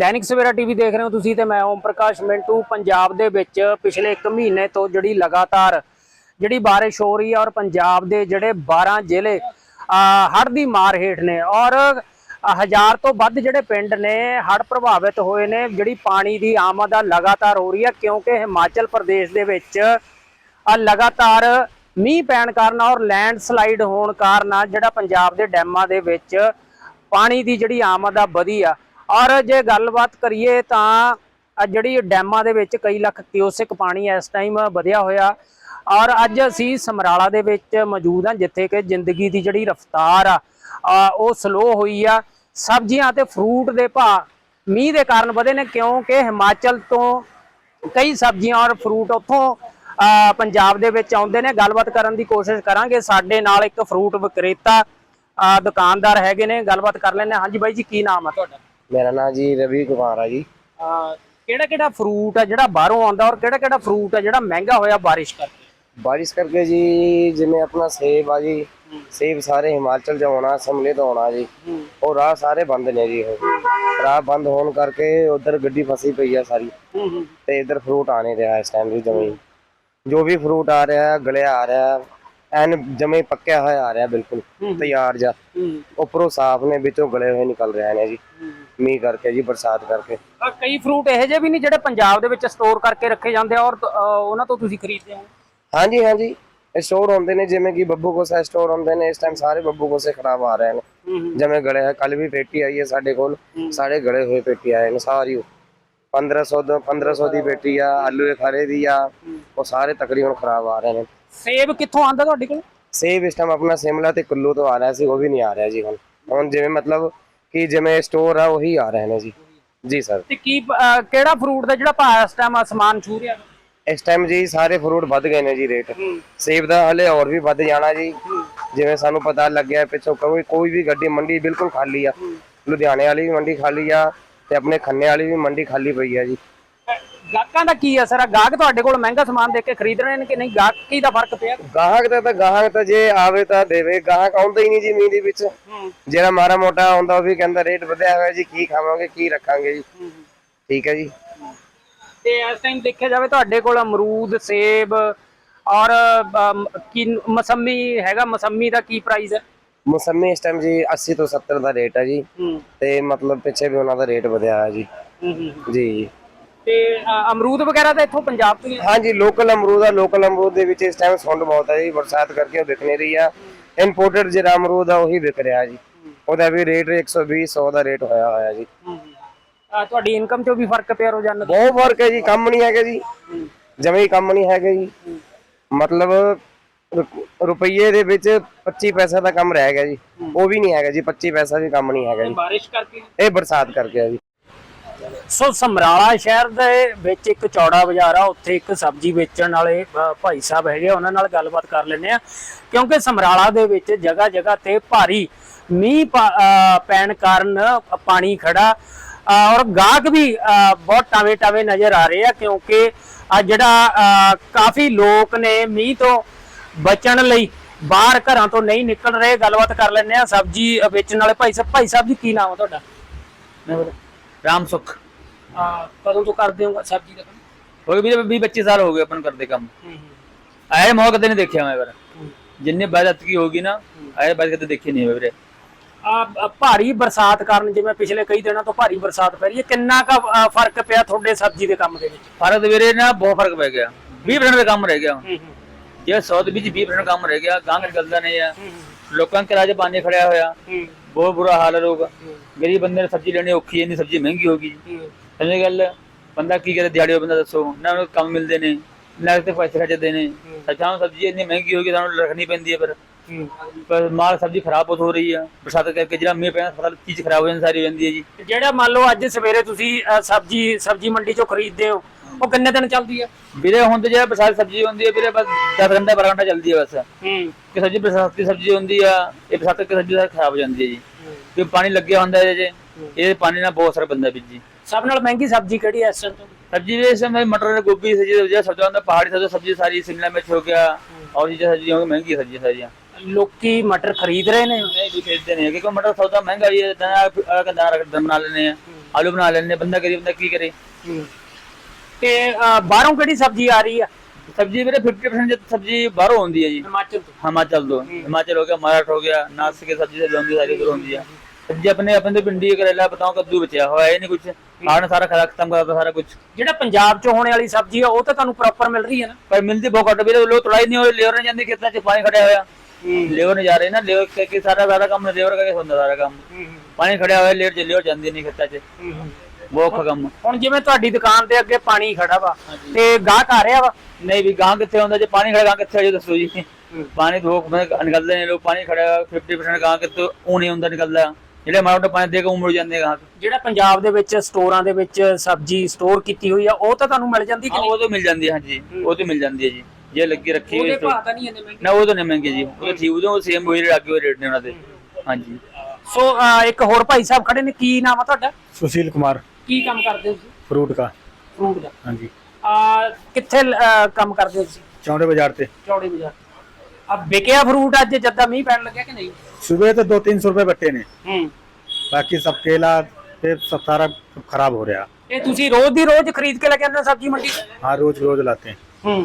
Dainik Savera TV ਦੇਖ ਰਹੇ ਹੋ ਤੁਸੀਂ ਤੇ ਮੈਂ ਓਮ ਪ੍ਰਕਾਸ਼ ਮਿੰਟੂ, ਪੰਜਾਬ ਦੇ ਵਿੱਚ ਪਿਛਲੇ 1 ਮਹੀਨੇ ਤੋਂ ਜਿਹੜੀ ਲਗਾਤਾਰ ਜਿਹੜੀ ਬਾਰਿਸ਼ ਹੋ ਰਹੀ ਹੈ ਔਰ ਪੰਜਾਬ ਦੇ ਜਿਹੜੇ 12 ਜ਼ਿਲ੍ਹੇ ਹੜ੍ਹ ਦੀ ਮਾਰ ਹੇਠ ਨੇ ਔਰ ਹਜ਼ਾਰ ਤੋਂ ਵੱਧ ਜਿਹੜੇ ਪਿੰਡ ਨੇ ਹੜ੍ਹ ਪ੍ਰਭਾਵਿਤ ਹੋਏ ਨੇ, ਜਿਹੜੀ ਪਾਣੀ ਦੀ ਆਮਦ ਆ ਲਗਾਤਾਰ ਹੋ ਰਹੀ ਹੈ ਕਿਉਂਕਿ ਹਿਮਾਚਲ ਪ੍ਰਦੇਸ਼ ਦੇ ਵਿੱਚ ਲਗਾਤਾਰ ਮੀਂਹ ਪੈਣ ਕਾਰਨ ਔਰ ਲੈਂਡ ਸਲਾਈਡ ਹੋਣ ਕਾਰਨ ਜਿਹੜਾ ਪੰਜਾਬ ਦੇ ਡੈਮਾਂ ਦੇ ਵਿੱਚ ਪਾਣੀ ਦੀ ਜਿਹੜੀ ਆਮਦ ਆ ਵਧੀ ਆ। ਔਰ ਜੇ ਗੱਲਬਾਤ ਕਰੀਏ ਤਾਂ ਜਿਹੜੀ ਡੈਮਾਂ ਦੇ ਵਿੱਚ ਕਈ ਲੱਖ ਕਿਊਸਿਕ ਪਾਣੀ ਇਸ ਟਾਈਮ ਵਧਿਆ ਹੋਇਆ। ਔਰ ਅੱਜ ਅਸੀਂ ਸਮਰਾਲਾ ਦੇ ਵਿੱਚ ਮੌਜੂਦ ਹਾਂ, ਜਿੱਥੇ ਕਿ ਜ਼ਿੰਦਗੀ ਦੀ ਜਿਹੜੀ ਰਫ਼ਤਾਰ ਆ ਉਹ ਸਲੋ ਹੋਈ ਆ। ਸਬਜ਼ੀਆਂ ਤੇ ਫਰੂਟ ਦੇ ਭਾਅ ਮੀਂਹ ਦੇ ਕਾਰਨ ਵਧੇ ਨੇ, ਕਿਉਂਕਿ ਹਿਮਾਚਲ ਤੋਂ ਕਈ ਸਬਜ਼ੀਆਂ ਔਰ ਫਰੂਟ ਉੱਥੋਂ ਪੰਜਾਬ ਦੇ ਵਿੱਚ ਆਉਂਦੇ ਨੇ। ਗੱਲਬਾਤ ਕਰਨ ਦੀ ਕੋਸ਼ਿਸ਼ ਕਰਾਂਗੇ। ਸਾਡੇ ਨਾਲ ਇੱਕ ਫਰੂਟ ਵਿਕਰੇਤਾ ਦੁਕਾਨਦਾਰ ਹੈਗੇ ਨੇ। ਗੱਲਬਾਤ ਕਰ ਲੈਂਦੇ ਹਾਂ। ਹਾਂਜੀ ਬਾਈ ਜੀ, ਕੀ ਨਾਮ ਆ ਤੁਹਾਡਾ? ਮੇਰਾ ਨਾਮ ਜੀ ਰਵੀ ਕੁਮਾਰ ਆ ਜੀ। ਕਿਹੜਾ ਕਿਹੜਾ ਫਰੂਟ ਆ ਜਿਹੜਾ ਬਾਹਰੋਂ ਆਉਂਦਾ ਔਰ ਕਿਹੜਾ ਕਿਹੜਾ ਫਰੂਟ ਆ ਜਿਹੜਾ ਮਹਿੰਗਾ ਹੋਇਆ ਬਾਰਿਸ਼ ਕਰਕੇ? ਬਾਰਿਸ਼ ਕਰਕੇ ਜੀ ਜਿਵੇਂ ਆਪਣਾ ਸੇਬ ਆ ਜੀ ਸੇਬ ਸਾਰੇ ਹਿਮਾਚਲ ਤੋਂ ਆਉਣਾ ਸਮਲੇ ਤੋਂ ਆਉਣਾ ਜੀ। ਉਹ ਰਾਹ ਸਾਰੇ ਬੰਦ ਨੇ ਜੀ ਰਾਹ ਬੰਦ ਹੋਣ ਕਰਕੇ ਉਧਰ ਗੱਡੀ ਫਸੀ ਪਈ ਆ ਸਾਰੀ। ਤੇ ਇਧਰ ਫਰੂਟ ਆ ਨਹੀਂ ਰਿਹਾ ਇਸ ਟਾਈਮ ਵੀ ਜਮੇ। ਜੋ ਵੀ ਫਰੂਟ ਆ ਰਿਹਾ ਗਲਿਆ ਆ ਰਿਹਾ ਐਨ ਜਮੇ ਪੱਕਿਆ ਹੋਇਆ ਆ ਰਿਹਾ ਬਿਲਕੁਲ ਤਿਆਰ ਜਾ ਉੱਪਰੋਂ ਸਾਫ਼ ਨੇ ਵਿੱਚੋਂ ਗਲੇ ਹੋਏ ਨਿਕਲ ਰਹੇ ਨੇ ਜੀ। ਮੀਂਹ ਕਰਕੇ ਜੀ ਬਰਸਾਤ ਕਰਕੇ। ਅਹ, ਕਈ ਫਰੂਟ ਇਹੋ ਜਿਹੇ ਵੀ ਨਹੀਂ ਜਿਹੜੇ ਪੰਜਾਬ ਦੇ ਵਿੱਚ ਸਟੋਰ ਕਰਕੇ ਰੱਖੇ ਜਾਂਦੇ ਆ ਔਰ ਤ- ਉਹਨਾਂ ਤੋਂ ਤੁਸੀਂ ਖਰੀਦਦੇ ਹੋ? ਹਾਂਜੀ ਹਾਂਜੀ। ਸਟੋਰ ਹੁੰਦੇ ਨੇ ਜਿਵੇਂ ਕਿ ਬੱਬੂ ਕੋਸਾ ਸਟੋਰ ਹੁੰਦੇ ਨੇ। ਇਸ ਟਾਈਮ ਸਾਰੇ ਬੱਬੂ ਕੋਸੇ ਖਰਾਬ ਆ ਰਹੇ ਨੇ। ਜਿਵੇਂ ਗਲੇ ਹੈ ਕੱਲ ਵੀ ਪੇਟੀ ਆਈ ਹੈ ਸਾਡੇ ਕੋਲ। ਸਾਰੇ ਗਲੇ ਹੋਏ ਪੇਟੀ ਆਏ ਨੇ ਸਾਰੀ ਉਹ। 1500 ਦਾ 1500 ਦੀ ਪੇਟੀ ਆ ਆਲੂ ਦੇ ਖਾਰੇ ਦੀ ਆ। ਉਹ ਸਾਰੇ ਤਕਰੀਬਨ ਖਰਾਬ ਆ ਰਹੇ ਨੇ। ਸੇਬ ਕਿੱਥੋਂ ਆਂਦਾ ਤੁਹਾਡੇ ਕੋਲ? ਸੇਬ ਇਸ ਟਾਈਮ ਆਪਣਾ ਸਿਮਲਾ ਤੇ ਕੁੱਲੂ ਤੋਂ ਆ ਰਿਹਾ ਸੀ ਉਹ ਵੀ ਨਹੀਂ ਆ ਰਿਹਾ ਜੀ ਹੁਣ। ਹੁਣ ਜਿਵੇਂ ਮਤਲਬ ਕਿ ਜਿਵੇਂ ਸਟੋਰ ਆ ਉਹੀ ਆ ਰਹੇ ਨੇ ਜੀ। ਜੀ ਸਰ ਤੇ ਕੀ ਅਹ, ਕਿਹੜਾ ਫਰੂਟ ਦਾ ਜਿਹੜਾ ਭਾਅ ਇਸ ਟਾਈਮ ਅਸਮਾਨ ਛੂ ਰਿਹਾ? ਇਸ ਟਾਈਮ ਜੀ ਸਾਰੇ ਫਰੂਟ ਵੱਧ ਗਏ ਨੇ ਜੀ ਰੇਟ ਸੇਬ ਦਾ ਹਲੇ ਹੋਰ ਵੀ ਵੱਧ ਜਾਣਾ ਜੀ। ਜਿਵੇਂ ਸਾਨੂੰ ਪਤਾ ਲੱਗਿਆ ਪਿੱਛੋਂ ਕੋਈ ਕੋਈ ਵੀ ਗੱਡੀ ਮੰਡੀ ਬਿਲਕੁਲ ਖਾਲੀ ਆ। ਲੁਧਿਆਣੇ ਵਾਲੀ ਵੀ ਮੰਡੀ ਖਾਲੀ ਆ ਤੇ ਆਪਣੇ ਖੰਨੇ ਵਾਲੀ ਵੀ ਮੰਡੀ ਖਾਲੀ ਪਈ ਆ ਜੀ। ਗਾਹਕਾਂ ਦਾ ਕੀ ਅਸਰ ਆ? ਗਾਹਕ ਤੁਹਾਡੇ ਕੋਲ ਮਹਿੰਗਾ ਸਮਾਨ ਦੇਖ ਕੇ ਖਰੀਦ ਰਹੇ ਨੇ ਕਿ ਨਹੀਂ? ਗਾਹਕੀ ਦਾ ਫ਼ਰਕ ਪਿਆ? ਗਾਹਕ ਦਾ ਤਾਂ ਗਾਹਕ ਤਾਂ ਜੇ ਆਵੇ ਤਾਂ ਦੇਵੇ। ਗਾਹਕ ਆਉਂਦਾ ਹੀ ਨਹੀਂ ਜੀ ਮੀਂਹ ਦੇ ਵਿੱਚ। ਜਿਹੜਾ ਮਾਰਾ ਮੋਟਾ ਆਉਂਦਾ ਉਹ ਵੀ ਕਹਿੰਦਾ ਰੇਟ ਵਧਿਆ ਹੋਇਆ ਜੀ ਕੀ ਖਾਵਾਂਗੇ ਕੀ ਰੱਖਾਂਗੇ ਜੀ। ਠੀਕ ਹੈ ਜੀ। ਤੇ ਇਸ ਟਾਈਮ ਦੇਖਿਆ ਜਾਵੇ ਤੁਹਾਡੇ ਕੋਲ ਅਮਰੂਦ ਸੇਬ ਔਰ ਕੀ ਮਸੰਮੀ ਹੈਗਾ? ਮਸੰਮੀ ਦਾ ਕੀ ਪ੍ਰਾਈਸ ਹੈ? ਮੌਸਮੀ ਇਸ ਟਾਈਮ ਜੀ 80 ਤੋਂ 70 ਦਾ ਰੇਟ ਹੈ ਜੀ। ਤੇ ਮਤਲਬ ਪਿੱਛੇ ਵੀ ਉਹਨਾਂ ਦਾ ਰੇਟ ਵਧਿਆ ਹੈ ਜੀ ਜੀ। ਤੇ ਅ, ਅਮਰੂਦ ਵਗੈਰਾ ਤਾਂ ਇੱਥੋਂ ਪੰਜਾਬ ਤੋਂ ਹੀ ਆ? ਹਾਂਜੀ ਲੋਕਲ ਅਮਰੂਦ ਆ ਲੋਕਲ ਅਮਰੂਦ ਦੇ ਵਿੱਚ ਇਸ ਟਾਈਮ ਸੁੰਡ ਬਹੁਤ ਹੈ ਜੀ ਬਰਸਾਤ ਕਰਕੇ ਉਹ ਵਿਕ ਨਹੀਂ ਰਹੀ ਆ। ਇੰਪੋਰਟਡ ਜਿਹੜਾ ਅਮਰੂਦ ਆ ਉਹੀ ਵਿਕ ਰਿਹਾ ਜੀ। ਉਹਦਾ ਵੀ ਰੇਟ 120 100 ਦਾ ਰੇਟ ਹੋਇਆ ਹੋਇਆ ਜੀ। ਅ, ਤੁਹਾਡੀ ਇਨਕਮ 'ਚੋਂ ਵੀ ਫ਼ਰਕ ਪਿਆ ਰੋਜ਼ਾਨਾ? ਦਾ? ਬਹੁਤ ਫ਼ਰਕ ਹੈ ਜੀ ਕੰਮ ਨਹੀਂ ਹੈਗਾ ਜੀ। ਜਮੇ ਹੀ ਕੰਮ ਨਹੀਂ ਹੈਗਾ ਜੀ। ਮਤਲਬ ਰੁ- ਰੁਪਈਏ ਦੇ ਵਿੱਚ 25 ਪੈਸਾ ਦਾ ਕੰਮ ਰਹਿ ਗਿਆ ਜੀ। ਉਹ ਵੀ ਨਹੀਂ ਹੈਗਾ ਜੀ 25 ਪੈਸਾ ਵੀ ਕੰਮ ਨਹੀਂ ਹੈਗਾ ਜੀ। ਬਾਰਿਸ਼ ਕਰਕੇ? ਇਹ ਬਰਸਾਤ ਕਰਕੇ ਆ ਜੀ। ਸੋ ਸਮਰਾਲਾ ਸ਼ਹਿਰ ਦੇ ਵਿੱਚ ਇੱਕ ਚੌੜਾ ਬਾਜ਼ਾਰ ਆ ਉੱਥੇ ਇੱਕ ਸਬਜ਼ੀ ਵੇਚਣ ਵਾਲੇ ਭਾਈ ਸਾਹਿਬ ਹੈਗੇ ਆ, ਉਹਨਾਂ ਨਾਲ ਗੱਲਬਾਤ ਕਰ ਲੈਂਦੇ ਆ। ਕਿਉਂਕਿ ਸਮਰਾਲਾ ਦੇ ਵਿੱਚ ਜਗ੍ਹਾ ਜਗ੍ਹਾ ਤੇ ਭਾਰੀ ਮੀਂਹ ਪੈਣ ਕਾਰਨ ਪਾਣੀ ਖੜਾ ਔਰ ਗਾਹਕ ਵੀ ਬਹੁਤ ਟਾਵੇਂ ਟਾਵੇਂ ਨਜ਼ਰ ਆ ਰਹੇ ਆ ਕਿਉਂਕਿ ਆ ਜਿਹੜਾ ਕਾਫੀ ਲੋਕ ਨੇ ਮੀਂਹ ਤੋਂ ਬਚਣ ਲਈ ਬਾਹਰ ਘਰਾਂ ਤੋਂ ਨਹੀਂ ਨਿਕਲ ਰਹੇ। ਗੱਲਬਾਤ ਕਰ ਲੈਂਦੇ ਆ ਸਬਜ਼ੀ ਵੇਚਣ ਵਾਲੇ ਭਾਈ ਸਾਹਿਬ। ਭਾਈ ਸਾਹਿਬ ਜੀ ਕੀ ਨਾਮ ਆ ਤੁਹਾਡਾ? ਰਾਮ ਸੁਖ। ਆ ਕਦੋਂ ਤੋਂ ਕਰਦੇ ਹੋ ਸਬਜ਼ੀ ਦਾ ਕੰਮ? ਹੋ ਗਏ ਵੀਰੇ 20 25 ਸਾਲ ਹੋ ਗਏ ਆਪਾਂ ਨੂੰ ਕਰਦੇ ਕੰਮ। ਆਏ ਮੌਕੇ ਕਦੇ ਨਹੀਂ ਦੇਖਿਆ ਮੈਂ ਵੀਰੇ ਜਿੰਨੇ ਬਾਜਤ ਕੀ ਹੋਗੀ ਨਾ ਆਏ ਬਾਜ ਕਦੇ ਦੇਖੇ ਨਹੀਂ ਵੀਰੇ। ਆ ਆ ਭਾਰੀ ਬਰਸਾਤ ਕਾਰਨ ਜਿਵੇਂ ਪਿਛਲੇ ਕਈ ਦਿਨਾਂ ਤੋਂ ਭਾਰੀ ਬਰਸਾਤ ਪੈ ਰਹੀ ਹੈ ਕਿੰਨਾ ਕੁ ਫ਼ਰਕ ਪਿਆ ਤੁਹਾਡੇ ਸਬਜ਼ੀ ਦੇ ਕੰਮ ਦੇ ਵਿੱਚ? ਫ਼ਰਕ ਵੀਰੇ ਨਾ ਬਹੁਤ ਫ਼ਰਕ ਪੈ ਗਿਆ। 20% ਦਾ ਕੰਮ ਰਹਿ ਗਿਆ। ਜੇ 100 ਦੇ ਵਿੱਚ 20% ਕੰਮ ਰਹਿ ਗਿਆ ਗਾਂਹ ਨਿਕਲਦਾ ਨਹੀਂ ਆ। ਲੋਕਾਂ ਕੇ ਰਾਜ ਪਾਣੀ ਖੜਿਆ ਹੋਇਆ। ਬਹੁਤ ਬੁਰਾ ਹਾਲ ਹੈ ਲੋਕ। ਗਰੀਬ ਬੰਦੇ ਨੇ ਸਬਜ਼ੀ ਲੈਣੀ ਔਖੀ ਹੈ ਨਹੀਂ ਸਬਜ਼ੀ ਮਹਿੰਗੀ ਹੋ ਗਈ ਸਮਝ ਗੱਲ? ਬੰਦਾ ਕੀ ਕਰੇ ਦਿਹਾੜੀ ਬੰਦਾ ਦੱਸੋ। ਨਾ ਉਹਨੂੰ ਕੰਮ ਮਿਲਦੇ ਨੇ ਨਾ ਤੇ ਪੈਸੇ ਖਰਚਦੇ ਨੇ। ਸੱਚਾਂ ਸਬਜ਼ੀ ਇੰਨੀ ਮਹਿੰਗੀ ਹੋ ਗਈ ਸਾਨੂੰ ਰੱਖਣੀ ਪੈਂਦੀ ਹੈ ਪਰ ਪਰ ਮਾਲ ਸਬਜ਼ੀ ਖਰਾਬ ਹੋ ਰਹੀ ਆ ਬਰਸਾਤ ਕਰਕੇ ਜਿਹੜਾ ਮੀਂਹ ਪੈਣਾ ਫਸਲ ਚੀਜ਼ ਖਰਾਬ ਹੋ ਜਾਂਦੀ ਸਾਰੀ ਹੋ ਜਾਂਦੀ ਹੈ ਜੀ। ਜਿਹੜਾ ਮੰਨ ਲਓ ਅੱਜ ਸਵੇਰੇ ਤੁਸੀਂ ਸਬਜ਼ੀ ਸਬਜ਼ੀ ਮੰਡੀ ਚੋਂ ਖਰੀਦਦੇ ਹੋ ਉਹ ਕਿੰਨੇ ਦਿਨ ਚੱਲਦੀ ਆ ਵੀਰੇ ਹੁਣ ਤੇ ਜਿਹੜਾ ਬਰਸਾਤ ਸਬਜ਼ੀ ਹੁੰਦੀ ਹੈ ਵੀਰੇ ਬਸ 10 ਘੰਟਾ 12 ਘੰਟਾ ਚੱਲਦੀ ਹੈ ਬਸ ਹੂੰ ਕਿ ਸਬਜ਼ੀ ਬਰਸਾਤ ਦੀ ਸਬਜ਼ੀ ਹੁੰਦੀ ਆ ਇਹ ਬਰਸਾਤ ਕਰਕੇ ਸਬਜ਼ੀ ਸਾਰੀ ਖਰਾਬ ਹੋ ਜਾਂਦੀ ਹੈ ਜੀ ਕਿ ਪਾਣੀ ਲੱਗਿਆ ਹੁੰਦਾ ਹੈ ਜੇ ਇਹ ਪਾਣੀ ਨਾਲ ਬਹੁਤ ਸਾਰਾ ਬੰਦਾ ਬੀਜੀ ਸਭ ਨਾਲ ਮਹਿੰਗੀ ਸਬਜ਼ੀ ਕਿਹੜੀ ਐ ਇਸ ਟਾਈਮ सब्जी जैसे मैं मटर गोभी सब्जी जो सब्जी होता है पहाड़ी सब्जी सब्जी सारी शिमला मिर्च हो गया और चीजें सब्जी होंगी महंगी सब्जी सारियाँ ਲੋਕੀ ਮਟਰ ਖਰੀਦ ਰਹੇ ਨੇ नहीं भी खरीदते नहीं है क्योंकि मटर सौदा महंगा ही है दाना अगर दाना रख बना लेने हैं ਆਲੂ ਬਣਾ ਲੈਣੇ ਬੰਦਾ ਗਰੀਬ ਬੰਦਾ ਕੀ ਕਰੇ ਤੇ ਅਹ, ਬਾਹਰੋਂ ਕਿਹੜੀ ਸਬਜ਼ੀ ਆ ਰਹੀ ਆ? ਸਬਜ਼ੀ ਵੀਰੇ 50% ਜਦ ਸਬਜ਼ੀ ਬਾਹਰੋਂ ਆਉਂਦੀ ਹੈ ਜੀ। ਹਿਮਾਚਲ ਤੋਂ। ਹਿਮਾਚਲ ਤੋਂ। ਹਿਮਾਚਲ ਹੋ ਗਿਆ ਮਹਾਰਾਸ਼ਟਰ ਹੋ ਗਿਆ ਨਾਸਿਕ ਦੀ ਸਬਜ਼ੀ से ਆਉਂਦੀ ਸਾਰੀ ਉਧਰ ਆਉਂਦੀ ਆ। ਸਬਜ਼ੀ ਆਪਣੇ ਆਪਣੇ ਤੋਂ ਭਿੰਡੀ ਕਰੇਲਾ ਬਤਾਓ ਕੱਦੂ ਬਚਿਆ ਹੋਇਆ ਇਹ ਨਹੀਂ ਕੁਝ ਆਣ ਸਾਰਾ ਖਰਾ ਖਤਮ ਕਰਦਾ ਸਾਰਾ ਕੁਝ ਜਿਹੜਾ ਪੰਜਾਬ 'ਚ ਹੋਣੇ ਵਾਲੀ ਸਬਜ਼ੀ ਆ ਉਹ ਤਾਂ ਤੁਹਾਨੂੰ ਪ੍ਰੋਪਰ ਮਿਲ ਰਹੀ ਹੈ ਨਾ? ਪਰ ਮਿਲਦੀ ਬਹੁਤ ਘੱਟ ਵੀਰੇ ਲੋਕ ਤੁੜਾਈ ਨਹੀਂ ਹੋਏ ਲੇਬਰ ਨੇ ਜਾਂਦੀ ਖੇਤਾਂ 'ਚ ਪਾਣੀ ਖੜਿਆ ਹੋਇਆ। ਲੇਬਰ ਨੇ ਜਾ ਰਹੇ ਨਾ ਲੇਬਰ ਕਰਕੇ ਸਾਰਾ ਸਾਰਾ ਕੰਮ ਲੇਬਰ ਕਰਕੇ ਹੁੰਦਾ ਸਾਰਾ ਕੰਮ। ਪਾਣੀ ਖੜਿਆ ਹੋਇਆ ਲੇਬਰ ਚ ਲੇਬਰ ਜਾਂਦੀ ਨਹੀਂ ਖੇਤਾਂ 'ਚ। ਮੁੱਖ ਕੰਮ ਹੁਣ ਜਿਵੇਂ ਤੁਹਾਡੀ ਦੁਕਾਨ ਦੇ ਅੱਗੇ ਪਾਣੀ ਖੜਾ ਵਾ ਤੇ ਗਾਹਕ ਆ ਰਿਹਾ ਵਾ। ਨਹੀਂ ਵੀ ਗਾਹ ਕਿੱਥੇ ਆਉਂਦਾ ਜੇ ਪਾਣੀ ਖੜਾ ਗਾਹ ਕਿੱਥੇ ਆ? ਜੀ ਦੱਸੋ ਜੀ। ਪਾਣੀ ਤੋਂ ਮੈਂ ਨਿਕਲਦੇ ਨੇ ਲੋਕ ਪਾਣੀ ਖੜਾ 50% ਗਾਹ ਕਿੱਥੇ ਉਹ ਨਹੀਂ ਹੁੰਦਾ ਨਿਕਲਦਾ। ਜਿਹੜੇ ਮਾਰੋਟ ਪਾਣੀ ਦੇ ਕੇ ਉਮੜ ਜਾਂਦੇ ਗਾਹ ਜਿਹੜਾ ਪੰਜਾਬ ਦੇ ਵਿੱਚ ਸਟੋਰਾਂ ਦੇ ਵਿੱਚ ਸਬਜ਼ੀ ਸਟੋਰ ਕੀਤੀ ਹੋਈ ਆ ਉਹ ਤਾਂ ਤੁਹਾਨੂੰ ਮਿਲ ਜਾਂਦੀ ਕਿ ਉਹ ਤਾਂ ਮਿਲ ਜਾਂਦੀ ਹੈ ਹਾਂਜੀ। ਉਹ ਤਾਂ ਮਿਲ ਜਾਂਦੀ ਹੈ ਜੀ। ਜੇ ਲੱਗੀ ਰੱਖੀ ਹੋਈ ਤਾਂ ਨਾ ਉਹ ਤਾਂ ਨਹੀਂ ਮਹਿੰਗੇ ਜੀ। ਉਹ ਠੀਕ ਉਹ ਸੇਮ ਹੋਈ ਲੱਗੇ ਹੋਏ ਰੇਟ ਨੇ ਉਹਨਾਂ ਦੇ। ਹਾਂਜੀ। ਸੋ ਇੱਕ ਹੋਰ ਭਾਈ ਸਾਹਿਬ ਖੜੇ ਨੇ। ਕੀ ਨਾਮ ਆ ਤੁਹਾਡਾ? ਸੁਸ਼ੀਲ ਕੁਮਾਰ। ਕੀ ਕੰਮ ਕਰਦੇ ਹੋ ਤੁਸੀਂ फ्रूट का ਫਰੂਟ ਦਾ हाँ जी ਆ ਕਿੱਥੇ ਅਹ, ਕੰਮ ਕਰਦੇ ਹੋ ਤੁਸੀਂ चौड़े बाजार से ਚੌੜੇ ਬਾਜ਼ਾਰ ਆ ਵਿਕਿਆ ਫਰੂਟ ਅੱਜ ਜਦਾਂ ਮੀਂਹ ਪੈਣ ਲੱਗਿਆ ਕਿ ਨਹੀਂ सुबह तो दो तीन सौ रुपए बट्टे ने ਹੂੰ बाकी सब केला सेब सब सारा सब खराब हो रहा ਇਹ ਤੁਸੀਂ ਰੋਜ਼ ਦੀ ਰੋਜ਼ ਖਰੀਦ ਕੇ ਲੈ ਕੇ ਆਉਂਦੇ ਹੋ ਸਬਜ਼ੀ ਮੰਡੀ ਤੋਂ? हाँ रोज रोज लाते हैं ਹੂੰ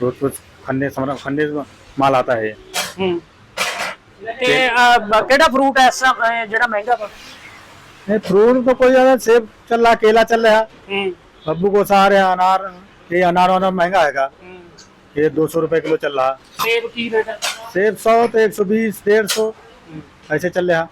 रोज रोज खन्ने समरा खन्ने से माल आता है ਹੂੰ ਤੇ ਅਹ, ਬ- ਕਿਹੜਾ ਫਰੂਟ ਐ ਇਸ ਤਰ੍ਹਾਂ, ਅਹ, ਜਿਹੜਾ ਮਹਿੰਗਾ ਵਾ नहीं फ्रूट तो कोई ज्यादा सेब चल रहा केला चल रहा ਹੂੰ बब्बू को सारे अनार ये अनार वानार महंगा हैगा ये दो सौ रुपए किलो चल रहा ਸੇਬ ਕੀ ਰੇਟ ਹੈ सेब सौ तो एक सौ बीस डेढ़ सौ ऐसे चल रहा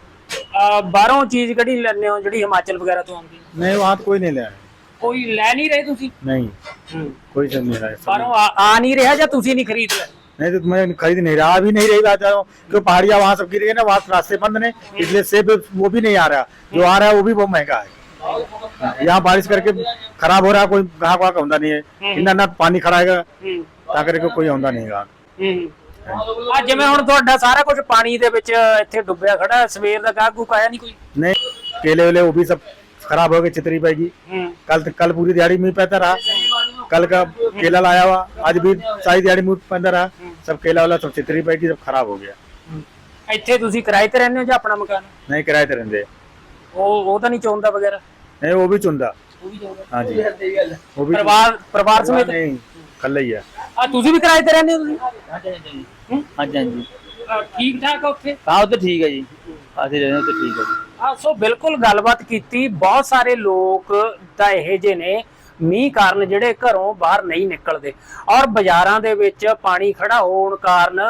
ਅਹ, ਬਾਹਰੋਂ ਚੀਜ਼ ਕਿਹੜੀ ਲੈਣੇ ਹੋ ਜਿਹੜੀ ਹਿਮਾਚਲ ਵਗੈਰਾ ਤੋਂ ਆਉਂਦੀ नहीं वहाँ तो कोई नहीं ले आए ਕੋਈ ਲੈ ਨਹੀਂ ਰਹੇ ਤੁਸੀਂ नहीं कोई सब नहीं लाए सब ਬਾਹਰੋਂ ਆ ਆ ਨਹੀਂ ਰਿਹਾ ਜਾਂ ਤੁਸੀਂ ਨਹੀਂ ਖਰੀਦ ਰਹੇ नहीं तो मैं खरीद नहीं रहा अभी नहीं रही बात क्योंकि पहाड़ियाँ वहाँ सब गिरी है ना वहाँ रास्ते बंद ने इसलिए सेब वो भी नहीं आ रहा जो आ रहा है वो भी बहुत महंगा है यहाँ बारिश करके खराब हो रहा है कोई ग्राहक वाहक होता नहीं है इतना ना पानी खड़ा है ਹੂੰ ता करके कोई होता नहीं ग्राहक ਹੂੰ ਆ ਜਿਵੇਂ ਹੁਣ ਤੁਹਾਡਾ ਸਾਰਾ ਕੁਝ ਪਾਣੀ ਦੇ ਵਿੱਚ ਇੱਥੇ ਡੁੱਬਿਆ ਖੜਾ ਸਵੇਰ ਦਾ ਗਾਹਕ ਗੁਕ ਆਇਆ ਨਹੀਂ ਕੋਈ नहीं केले वेले वो भी सब खराब हो गए चितरी पैगी ਹੂੰ कल कल पूरी दिहाड़ी में पैदा रहा कल का केला लाया हुआ आज भी सारी दिहाड़ी में पैदा रहा सब केला वाला सब चितरी पैगी सब खराब हो गया ਇੱਥੇ ਤੁਸੀਂ ਕਿਰਾਏ ਤੇ ਰਹਿੰਦੇ ਹੋ ਜਾਂ ਆਪਣਾ ਮਕਾਨ नहीं किराए ते रहते ਉਹ ਉਹ ਤਾਂ ਨਹੀਂ ਚਾਹੁੰਦਾ ਵਗੈਰਾ नहीं वो भी चुनता ਉਹ ਵੀ ਚਾਹੁੰਦਾ हाँ जी वो भी ਪਰਿਵਾਰ ਪਰਿਵਾਰ ਸਮੇਤ नहीं कल ही है ਆ ਤੁਸੀਂ ਵੀ ਕਿਰਾਏ ਤੇ ਰਹਿੰਦੇ ਹੋ ਤੁਸੀਂ ਹਾਂਜੀ ਹਾਂਜੀ ਹਾਂਜੀ ਹਾਂਜੀ ਅਹ ਠੀਕ ਠਾਕ ਆ ਉੱਥੇ ਹਾਂ ਉਹ ਤਾਂ ਠੀਕ ਹੈ ਜੀ ਅਸੀਂ ਰਹਿੰਦੇ ਤਾਂ ਠੀਕ ਹੈ ਜੀ ਆ ਸੋ ਬਿਲਕੁਲ ਗੱਲਬਾਤ ਕੀਤੀ ਬਹੁਤ ਸਾਰੇ ਲੋਕ ਤਾਂ ਇਹੋ ਜਿਹੇ ਨੇ ਮੀਂਹ ਕਾਰਨ ਜਿਹੜੇ ਘਰੋਂ ਬਾਹਰ ਨਹੀਂ ਨਿਕਲਦੇ। ਔਰ ਬਾਜ਼ਾਰਾਂ ਦੇ ਵਿੱਚ ਪਾਣੀ ਖੜਾ ਹੋਣ ਕਾਰਨ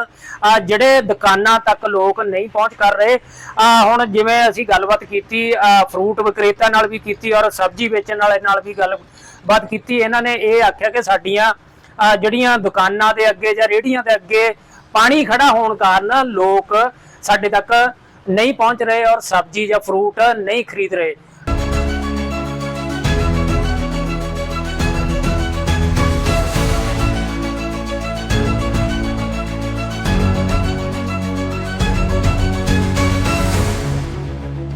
ਜਿਹੜੇ ਦੁਕਾਨਾਂ ਤੱਕ ਲੋਕ ਨਹੀਂ ਪਹੁੰਚ ਕਰ ਰਹੇ ਹੁਣ ਜਿਵੇਂ ਅਸੀਂ ਗੱਲਬਾਤ ਕੀਤੀ ਫਰੂਟ ਵਿਕਰੇਤਾ ਨਾਲ ਵੀ ਕੀਤੀ ਔਰ ਸਬਜ਼ੀ ਵੇਚਣ ਵਾਲੇ ਨਾਲ ਵੀ ਗੱਲਬਾਤ ਕੀਤੀ, ਇਹਨਾਂ ਨੇ ਇਹ ਆਖਿਆ ਕਿ ਸਾਡੀਆਂ ਜਿਹੜੀਆਂ ਦੁਕਾਨਾਂ ਦੇ ਅੱਗੇ ਜਾਂ ਰੇਹੜੀਆਂ ਦੇ ਅੱਗੇ ਪਾਣੀ ਖੜਾ ਹੋਣ ਕਾਰਨ ਲੋਕ ਸਾਡੇ ਤੱਕ ਨਹੀਂ ਪਹੁੰਚ ਰਹੇ ਔਰ ਸਬਜ਼ੀ ਜਾਂ ਫਰੂਟ ਨਹੀਂ ਖਰੀਦ ਰਹੇ।